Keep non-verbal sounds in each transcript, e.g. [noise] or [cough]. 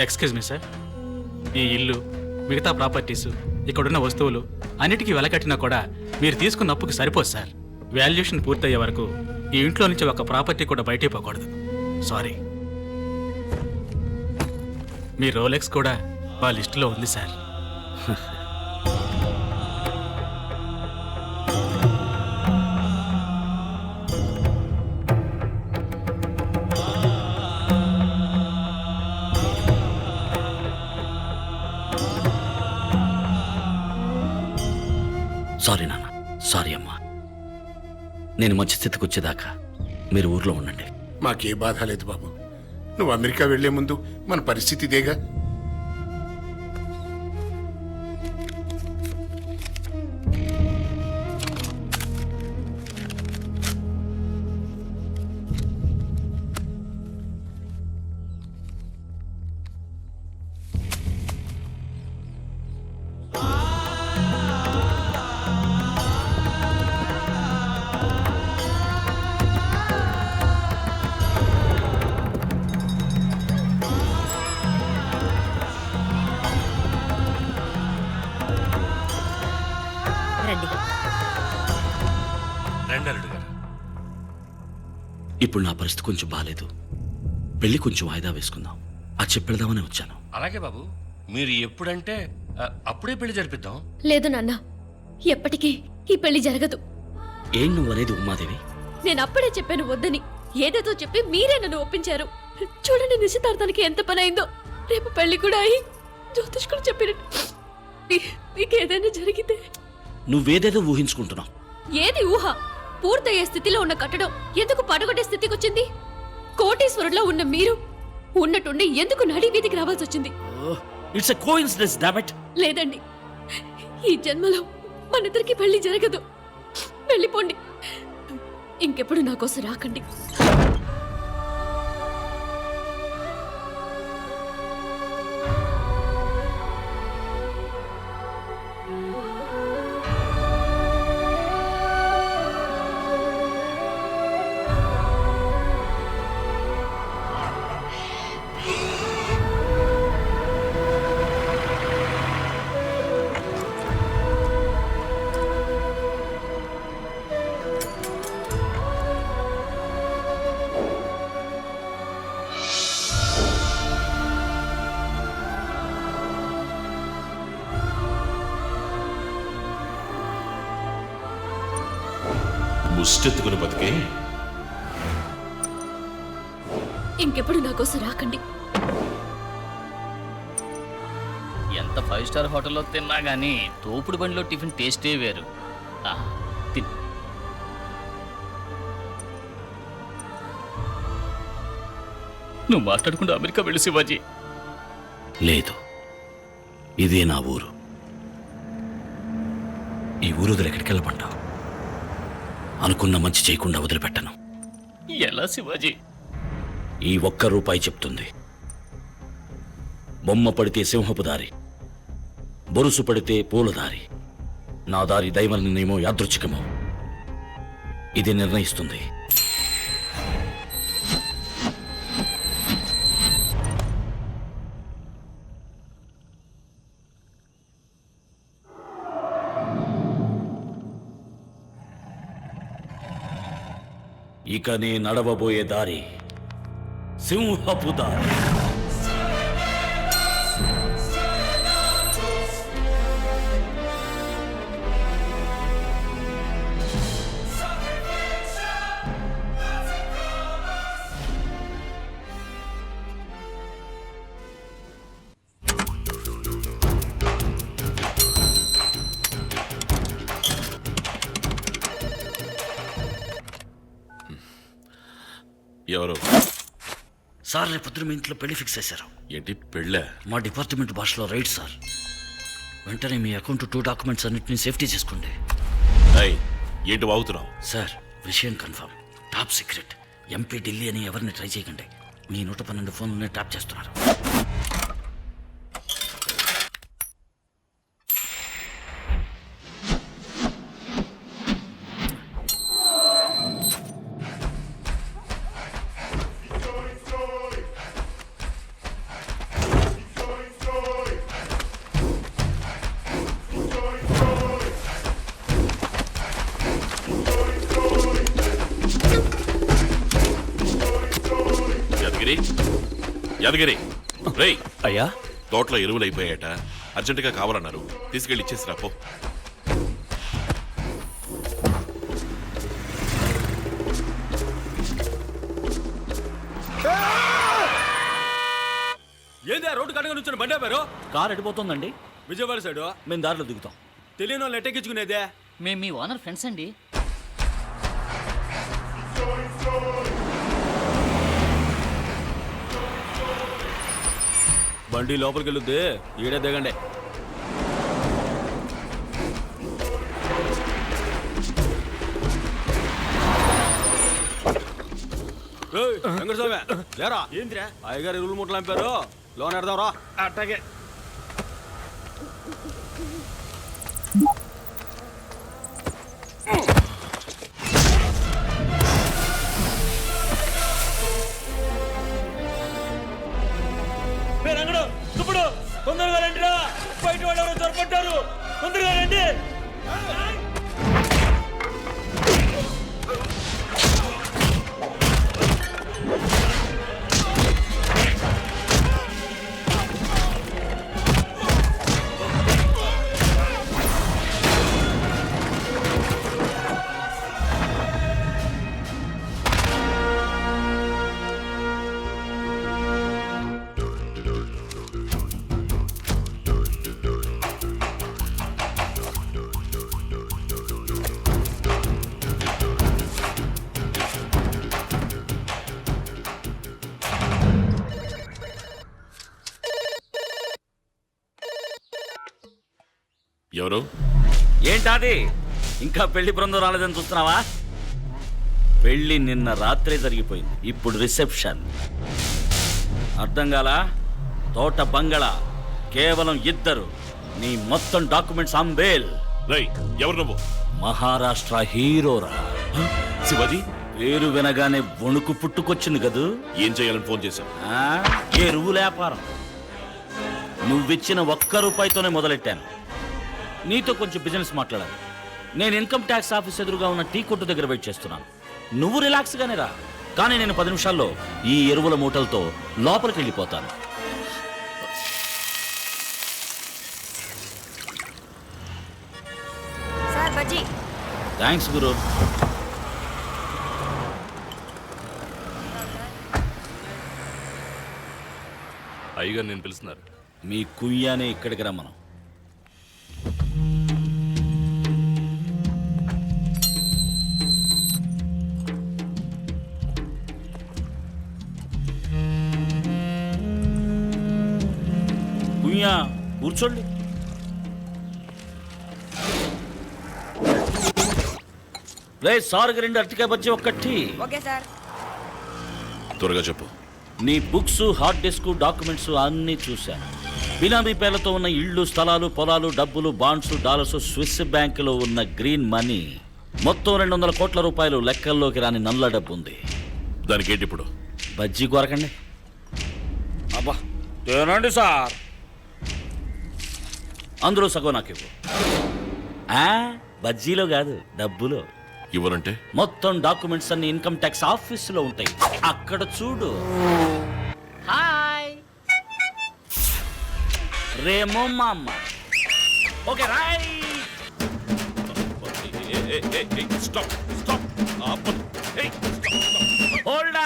Excuse me sir ఈ ఇల్లు మిగతా ప్రాపర్టీస్ ఇక్కడున్న వస్తువులు అన్నిటికీ వెలకట్టినా కూడా మీరు తీసుకున్న అప్పుకి సరిపోదు సార్ వాల్యుయేషన్ పూర్తయ్యే వరకు ఈ ఇంట్లో నుంచి ఒక ప్రాపర్టీ కూడా బయటికి పోకూడదు. సారీ మీ రోలెక్స్ కూడా మా లిస్టులో ఉంది సార్ [laughs] సారీ నాన్న. సారీ అమ్మా. నేను మంచి స్థితికి వచ్చేదాకా మీరు ఊర్లో ఉండండి. మాకే బాధ లేదు బాబు. నువ్వు అమెరికా వెళ్ళే ముందు మన పరిస్థితి ఇదేగా? ఇప్పుడు నా పరిస్థితి కొంచెం బాగాలేదు పెళ్ళి కొంచెం వాయిదా వేసుకుందాం. అది చెప్పెడదామని వచ్చాను. అలాగే బాబు మీరు ఎప్పుడంటే ఆ, అప్పుడే పెళ్ళి జరిపిద్దాం. లేదు నాన్న ఎప్పటికీ ఈ పెళ్ళి జరగదు. ఏం నువ్వు అనేది ఉమాదేవి నేను అప్పుడే చెప్పాను వద్దని. ఏదేదో చెప్పి మీరే నన్ను ఒప్పించారు. చూడండి నిశ్చితార్థానికి ఎంత పని అయిందో. రేపు పెళ్ళి కూడా అయి జ్యోతిష్ కూడా చెప్పినట్టు మీ- మీకు ఏదైనా జరిగితే నువ్వేదేదో ఊహించుకుంటున్నావు. ఏది ఊహ? పూర్తయ్యే స్థితిలో ఉన్న కట్టడం ఎందుకు పడగొట్టే స్థితికి వచ్చింది కోటీశ్వరుల్లో ఉన్న మీరు ఉన్నట్టుండి ఎందుకు నడి వీధికి రావాల్సి వచ్చింది ఇట్స్ ఎ కో ఇన్సిడెన్స్ డామెట్ లేదండి. ఈ జన్మలో మనిద్దరికి పెళ్ళి జరగదు. వెళ్ళిపోండి. ఇంకెప్పుడు నా కోసం రాకండి. ముష్టెత్తుకుని బతికే. ఇంకెప్పుడు నా కోసం రాకండి. ఎంత ఫైవ్ స్టార్ హోటల్లో తిన్నా గానీ తోపుడు బండిలో టిఫిన్ టేస్టే వేరు. ఆ, తిన్. నువ్వు మాట్లాడకుండా అమెరికా వెళ్ళి శివాజీ. లేదు. ఇదే నా ఊరు. ఈ ఊరు వదిలి ఎక్కడికి వెళ్ళమంటావు? అనుకున్న మంచి చేయకుండా వదిలిపెట్టను. ఎలా శివాజీ? ఈ ఒక్క రూపాయి చెప్తుంది. బొమ్మ పడితే సింహపు దారి బొరుసు పడితే పూల దారి. నా దారి దైవ నిర్ణయమో యాదృచ్ఛికమో. ఇది నిర్ణయిస్తుంది. ఇక నీ నడవబోయే దారి. సింహపు దారి. ఎవరు? సార్ రేపొద్దున మీ ఇంట్లో పెళ్ళి ఫిక్స్ చేశారు. ఏంటి పెళ్ళా? మా డిపార్ట్మెంట్ భాషలో రైట్ సార్. వెంటనే మీ అకౌంట్ టూ డాక్యుమెంట్స్ అన్నిటిని సేఫ్టీ చేసుకోండి. ఏయ్, ఏంటి వాగుతున్నావు? సార్ విషయం confirm. Top secret. MP Delhi అని ఎవరిని ట్రై చేయకండి. మీ నూట పన్నెండు ఫోన్లనే ట్యాప్ చేస్తున్నారు. యాదగిరి. రేయ్ అయ్యా? తోటలో ఎరువులు అయిపోయాట అర్జెంటుగా కావాలన్నారు. తీసుకెళ్ళి ఇచ్చేసిరా పో. ఏంది ఆ రోడ్డు కడగా నుంచి బండి ఆపారు కార్ ఎడిపోతుందండి విజయవాడ సైడు? మేము దారిలో దిగుతాం. తెలియని వాళ్ళు ఎట్టెక్కించుకునేదే? మేము మీ ఓనర్ ఫ్రెండ్స్ అండి. బండి లోపలికి వెళ్ళొద్ది ఈడే దిగండి. వెంకటస్వామి, లేరా? ఏంద్రా? అయ్యగారు ఇరువులు ముట్టలు అంపారు. లోన్ ఎడదాం రా అట్టాగే వాళ్ళు ఎవరో తొందరగా రండి. ఎవరు? ఏంటాది? ఇంకా పెళ్ళి బృందం రాలేదని చూస్తున్నావా? పెళ్ళి నిన్న రాత్రే జరిగిపోయింది. ఇప్పుడు రిసెప్షన్. అర్థం కాలా? తోట బంగళా. కేవలం ఇద్దరు. నీ మొత్తం డాక్యుమెంట్స్ అంబేల్. రై ఎవరు నువ్వు? మహారాష్ట్ర హీరోరా శివాజీ? పేరు వినగానే వణుకు పుట్టుకొచ్చింది కదూ? ఏం చేయాలని ఫోన్ చేశావు? ఆ, ఎరువు వ్యాపారం నువ్విచ్చిన ఒక్క రూపాయితోనే మొదలెట్టాను. నీతో కొంచెం బిజినెస్ మాట్లాడాలి. నేను ఇన్కమ్ ట్యాక్స్ ఆఫీస్ ఎదురుగా ఉన్న టీ కొట్టు దగ్గర వెయిట్ చేస్తున్నాను. నువ్వు రిలాక్స్గానే రా. కానీ నేను పది నిమిషాల్లో ఈ ఎరువుల మూటలతో లోపలికి వెళ్ళిపోతాను. సార్ బజ్జీ. థ్యాంక్స్ గురు. అయ్యగారు నేను పిలుస్తున్నారు. మీ కుయ్యానే ఇక్కడికి రమ్మను. కుయ్యా కూర్చోండి. సార్కి రెండు అరటికాయ బజ్జీ ఒక్కటి. Okay sir. త్వరగా చెప్పు. నీ బుక్స్ హార్డ్ డిస్క్ డాక్యుమెంట్స్ అన్నీ చూశాను బినామీ పేర్లతో ఉన్న ఇళ్ళు స్థలాలు పొలాలు డబ్బులు బాండ్స్ డాలర్స్ స్విస్ బ్యాంకులో ఉన్న గ్రీన్ మనీ మొత్తం రెండు వందల కోట్ల రూపాయలు లెక్కల్లోకి రాని నల్ల డబ్బు ఉంది దానికి ఏంటి ఇప్పుడు? బజ్జీ కొరకండి. అబ్బా తినండి సార్. అందులో సగం నాకు ఇవ్వు. ఆ, బజ్జీలో కాదు డబ్బులో. ఇవ్వనంటే మొత్తం డాక్యుమెంట్స్ అన్ని ఇన్కమ్ ట్యాక్స్ ఆఫీసులో ఉంటాయి. అక్కడ చూడు. హాయ్. రేమో మా అమ్మ okay Roy. Stop stop. Hold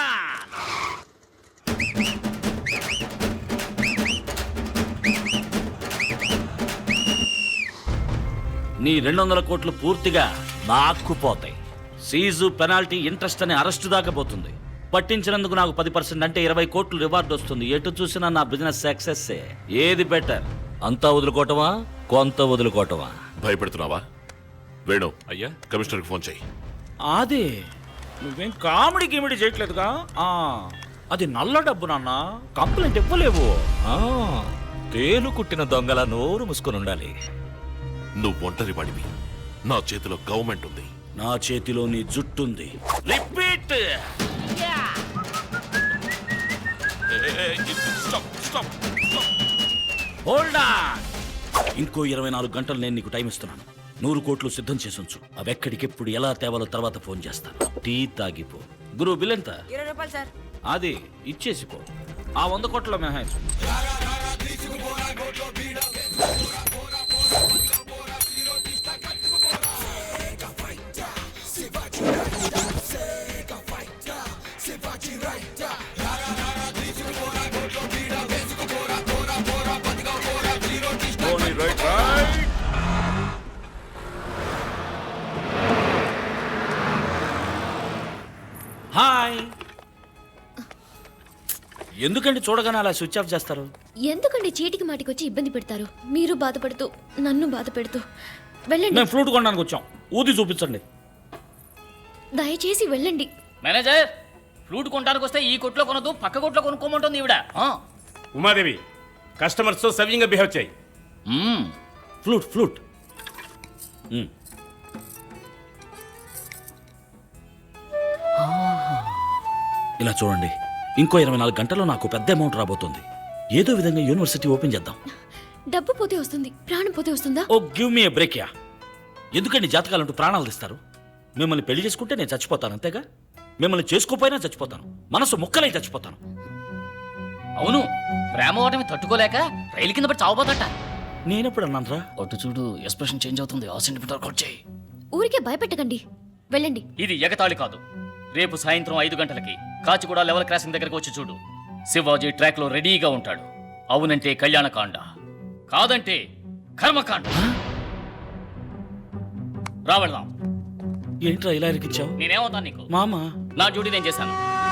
నీ రెండు వందల కోట్లు పూర్తిగా నాక్కుపోతాయి సీజు పెనాల్టీ ఇంట్రెస్ట్ అనే అరెస్టు దాకా పోతుంది. పట్టించినందుకు నాకు పది పర్సెంట్ అంటే ఇరవై కోట్లు రివార్డ్ వస్తుంది. ఎటు చూసినా నా బిజినెస్ సక్సెస్ ఏది బెటర్? అంతా వదులుకోవటమా? కొంత వదులుకోవటమా? భయపెడుతున్నావా? వేణు అయ్యా? కమిషనర్కి ఫోన్ చేయి. అదే నువ్వేం కామెడీ గిమిడి చేయట్లేదుగా? ఆ, అది నల్ల డబ్బు నాన్న. కంప్లైంట్ ఇవ్వలేవు. ఆ, తేలు కుట్టిన దొంగల నోరు మూసుకొని ఉండాలి. నువ్వు ఒంటరి వాడివి నా చేతిలో గవర్నమెంట్ ఉంది. నా చేతిలో నీ జుట్టుంది. రిపీట్! స్టాప్ స్టాప్ హోల్డ్ ఇంకో ఇరవై నాలుగు గంటలు నేను నీకు టైం ఇస్తున్నాను. నూరు కోట్లు సిద్ధం చేసి ఉంచు అవి ఎక్కడికెప్పుడు ఎలా తేవాలో తర్వాత ఫోన్ చేస్తాను. టీ తాగిపో. గురు బిల్ ఎంత? ఇరవై రూపాయలు సార్. అది ఇచ్చేసిపో. ఆ వంద కోట్ల మినహాయించు. హాయ్. ఎందుకండి చూడగానే అలా స్విచ్ ఆఫ్ చేస్తారు? ఎందుకండి చీటికి మాటికి వచ్చి ఇబ్బంది పెడతారు? మీరు బాధపడుతూ నన్ను బాధ పెడుతూ వెళ్ళండి. మేము ఫ్లూట్ కొనడానికి వచ్చాం. ఊది చూపించండి. దయచేసి వెళ్ళండి. మేనేజర్! ఫ్లూట్ కొనడానికి వస్తే ఈ కొట్లో కొనదు పక్క కొట్లో కొనుక్కోమంటుంది ఈవిడ. ఆ. ఉమాదేవి కస్టమర్స్తో సవ్యంగా బిహేవ్ చేయి. Flute flute. ఇలా చూడండి ఇంకో ఇరవై నాలుగు గంటల్లో నాకు పెద్ద అమౌంట్ రాబోతుంది. ఏదో విధంగా యూనివర్సిటీ ఓపెన్ చేద్దాం. డబ్బు పోతే వస్తుంది ప్రాణం పోతే వస్తుందా? ఓ give me a break ya. ఎందుకండి జాతకాలంటూ ప్రాణాలు తీస్తారు? మిమ్మల్ని పెళ్ళి చేసుకుంటే నేను చచ్చిపోతాను అంతేగా? మిమ్మల్ని చేసుకోపోయినా చచ్చిపోతాను. మనసు ముక్కలై చచ్చిపోతాను. అవును ప్రేమ ఓటమి తట్టుకోలేక రైలు కింద పడి చావబోతట. నేనెప్పుడు అన్నానరా? అటు చూడు ఎక్స్ప్రెషన్ చేంజ్ అవుతుంది. ఆ సెంటిమీటర్ కట్ చేయి ఊరికే భయపెట్టకండి. వెళ్ళండి. ఇది ఎగతాళి కాదు. రేపు సాయంత్రం ఐదు గంటలకి కాచిగూడ లెవెల్ క్రాసింగ్ దగ్గరకు వచ్చి చూడు. శివాజీ ట్రాక్లో రెడీగా ఉంటాడు. అవునంటే కళ్యాణకాండ. కాదంటే కర్మకాండ. రావడదాం ఏంట్రా ఇలా ఇరికిచ్చావు నేనేమవుతాను నీకు? మామ? నా డ్యూటీ నేను చేశాను.